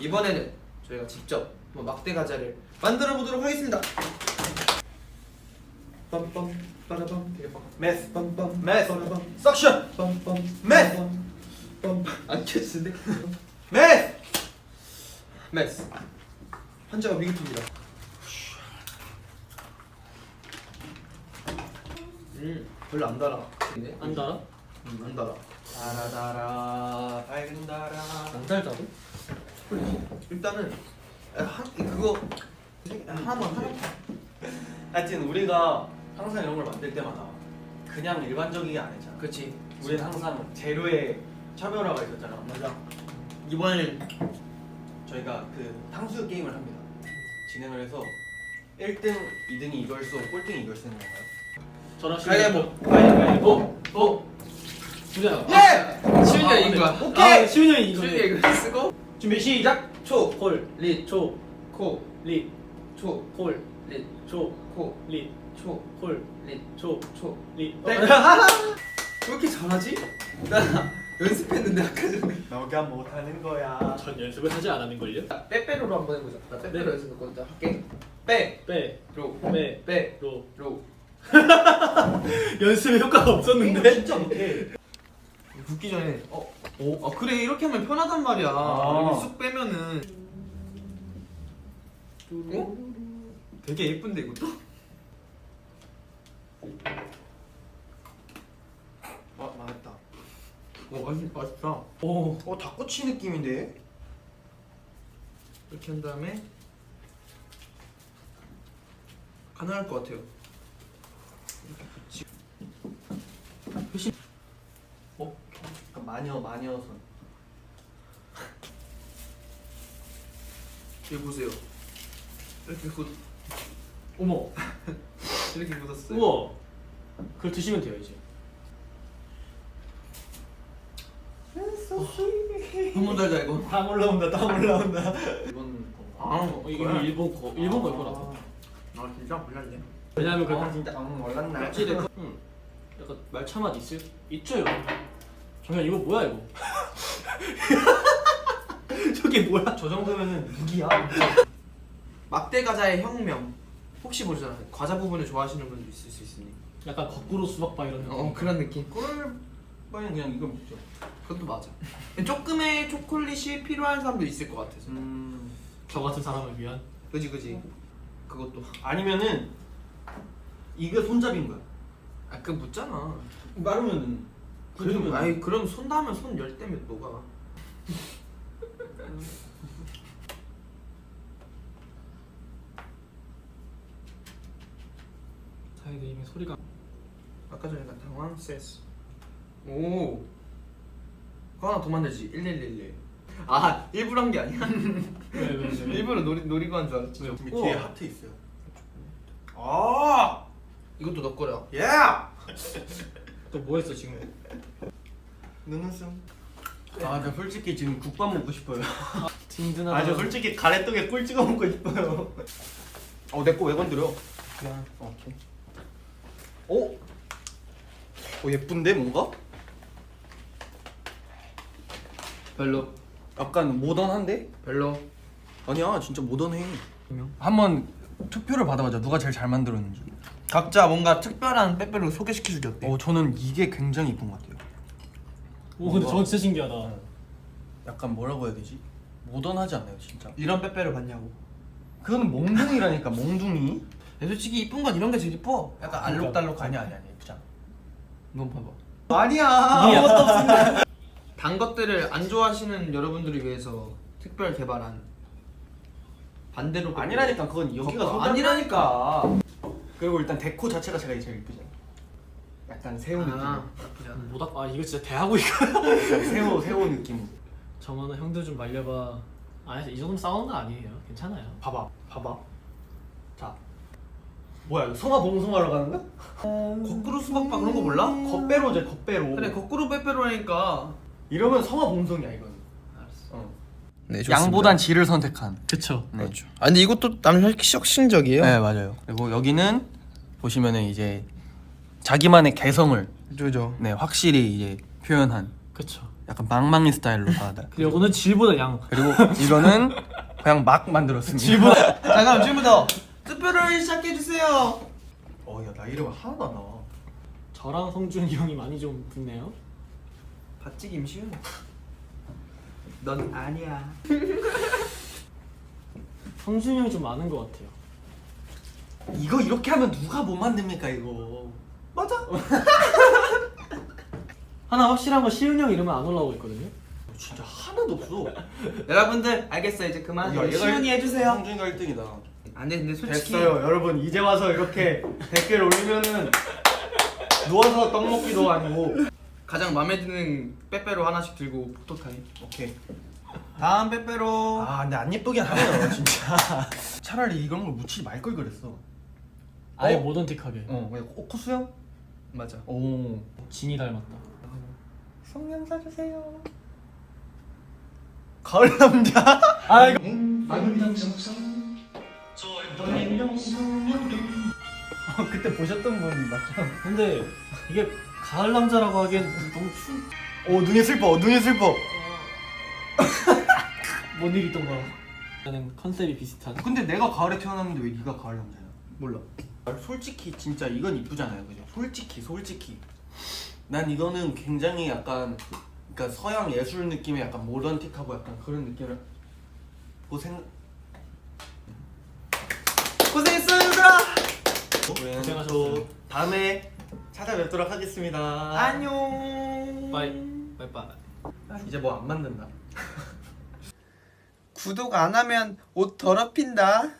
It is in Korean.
이번에는 저희가 직접 뭐 막대 과자를 만들어 보도록 하겠습니다. 빰빰 빠라밤 되게 빡. 메스 빰빰 메스 빠라밤 석션 빰빰 메스! 빰빰 안 켜지는데? 메스 메스 환자가 위급합니다. 음 별로 안 달아. 안 달아? 음, 안 달아. 달아 달아 밝은 달아 안 달다고? 일단은 아, 한 그거 하나만 하나. 하여튼 우리가 항상 이런 걸 만들 때마다 그냥 일반적이게 안 했잖아 그렇지. 우리는 항상 재료에 차별화가 있었잖아 맞아. 이번에는 저희가 그 탕수육 게임을 합니다 진행을 해서 1등, 2등이 이걸 쓰고 꼴등이 이걸 쓰는 건가요? 저랑 가위바위보. 가위바위보. 어? 주자. 예! 시윤이 아, 이긴 네. 거야. 오케이. 아, 시윤이 형이 이거. 시윤이 이거 쓰고 준비 시작. 초, 콜, 리, 초, 코, 리, 초, 콜, 리, 초, 코, 리, 초, 콜, 리, 초, 초. 리. 땡. 어, 왜 이렇게 잘하지? 나 연습했는데 아까 전에. 너가 못하는 거야 전 연습을 하지 않았는 걸요? 빼빼로로 한번 해보자. 나 빼빼로 네. 연습 먼저 할게. 빼, 빼, 로, 빼, 빼, 로. 로. 연습에 효과가 없었는데? 진짜 못해 붓기 전에 어, 오, 아 그래 이렇게 하면 편하단 말이야. 아. 이렇게 쑥 빼면은 어? 되게 예쁜데 이것도? 아 망했다 어 맛있 맛있다. 오. 어 닭꼬치 느낌인데? 이렇게 한 다음에 가능할 것 같아요. 어? 약간 마녀 마녀선 여기 보세요. 이렇게 굳 어머. 이렇게 굳었어요. 우와. 그걸 드시면 돼요 이제. 너무 달다 이거. 다 올라온다 다 올라온다 이건 건가? 아, 어, 이거 일본 거, 일본 거 이거라. 아 진짜 몰랐네. 왜냐면 그 아 진짜 응 몰랐나? 그- 응. 약간 말차 맛 있을 있죠 여러분. 정현 이거 뭐야 이거? 저게 뭐야? 저 정도면은 무기야 막대 과자의 혁명. 혹시 모르잖아요. 과자 부분을 좋아하시는 분도 있을 수 있으니. 약간 거꾸로 수박바 이런 느낌. 어 그런 느낌. 꿀 바에는 그냥 이걸 먹죠 그것도 맞아. 조금의 초콜릿이 필요한 사람도 있을 것 같아서. 음 저 같은 사람을 위한. 그지 그지. 그것도. 아니면은 이게 손잡이인 거야 아그 묻잖아. 마르면은 그럼 아이 그럼 손 닿으면 손 열 때문에 녹아. 사이드님의 소리가. 아까 전에 난 당황했어. 오. 그거 하나 더 만들지. 1111. 아 일부러 한 게 아니야? 왜왜 왜? 왜? 일부러 노리 노리고 한 줄 알았지. 뒤에 우와. 하트 있어요 아 이것도 너 거야. 예! 또 뭐 했어 지금? 눈웃음 아 저 솔직히 지금 국밥 먹고 싶어요 든든하다. 아 저 솔직히 가래떡에 꿀 찍어 먹고 싶어요 어 내 거 왜 건드려? 그냥 어, 오케이 어? 어 예쁜데 뭔가? 별로. 약간 모던한데? 별로. 아니야 진짜 모던해 한번 투표를 받아보자 누가 제일 잘 만들었는지 각자 뭔가 특별한 빼빼로 소개시켜 주기 어때? 어 저는 이게 굉장히 이쁜 것 같아요 오 근데 저건 진짜 신기하다. 약간 뭐라고 해야 되지? 모던하지 않나요 진짜? 이런 빼빼로 봤냐고. 그거는 몽둥이라니까 몽둥이 야, 솔직히 이쁜 건 이런 게 제일 이뻐. 약간 알록달록 아니야 아니야 아니야 예쁘잖아 넌 봐봐. 아니야 아무것도 없습니다 단 것들을 안 좋아하시는 여러분들을 위해서 특별 개발한 반대로. 아니라니까 그건 여기가 거- 손잡이 아니라니까. 그리고 일단 데코 자체가 제가 제일 예쁘잖아 약간 새우 느낌 아, 나쁘지 않아. 아 이거 진짜 대하고 이거. 새우 새우 느낌 정원아 형들 좀 말려봐. 아니 이 정도면 싸우는 거 아니에요. 괜찮아요. 봐봐 봐봐 자 뭐야 이거 봉송하러 가는 거야? 거꾸로 수박바 그런 거 몰라? 겉배로제 겉배로 그래 거꾸로 빼빼로라니까. 이러면 성화 봉송이야 이건. 네, 양보단 질을 선택한 그쵸. 네. 그렇죠. 아 근데 이것도 남혁 혁신적이에요. 네 맞아요 그리고 여기는 보시면은 이제 자기만의 개성을 그죠. 네 확실히 이제 표현한 그쵸. 약간 망망이 스타일로 다 그리고 이거는 질보다 양. 그리고 이거는 그냥 막 만들었습니다. 질보다. 자 그럼 지금부터 투표를 시작해 주세요. 어야 나 이름 하나도 안 나와. 저랑 성준이 형이 많이 좀 붙네요. 봤지 김시훈? 넌 아니야. 성준이 형이 좀 많은 것 같아요. 이거 이렇게 하면 누가 못 만듭니까 이거? 맞아. 하나 확실한 건 시훈이 형 이름은 안 올라오고 있거든요. 진짜 하나도 없어. 여러분들 알겠어요 이제 그만. 야, 얘가 시훈이 해주세요. 성준이가 1등이다. 안돼 근데 솔직히 여러분 이제 와서 이렇게 댓글 올리면은 누워서 떡 먹기도 아니고. 가장 마음에 드는 빼빼로 하나씩 들고 포토 타임. 오케이. 다음 빼빼로. 아 근데 안 예쁘긴 하네요 진짜. 차라리 이런 걸 묻히지 말 걸 그랬어. 아예 어? 모던틱하게. 어 그냥 코- 코수염? 맞아. 오. 진이 닮았다. 성냥 사주세요. 가을 남자. 아 이거 어, 그때 보셨던 분 맞죠? 근데 이게 가을 남자라고 하기엔 너무 추. 오 눈이 슬퍼. 눈이 슬퍼. 뭔일 있던가. 나는 컨셉이 비슷한. 근데 내가 가을에 태어났는데 왜 네가 가을 남자야? 몰라. 솔직히 진짜 이건 이쁘잖아요, 그죠? 솔직히 솔직히 난 이거는 굉장히 약간 그러니까 서양 예술 느낌의 약간 모던틱하고 약간 그런 느낌을 고생 고생했어 얘들아. 고생하셨어요. 또 다음에 찾아뵙도록 하겠습니다. 안녕. 빠이 빠이빠이. 이제 뭐 안 만든다. 구독 안 하면 옷 더럽힌다.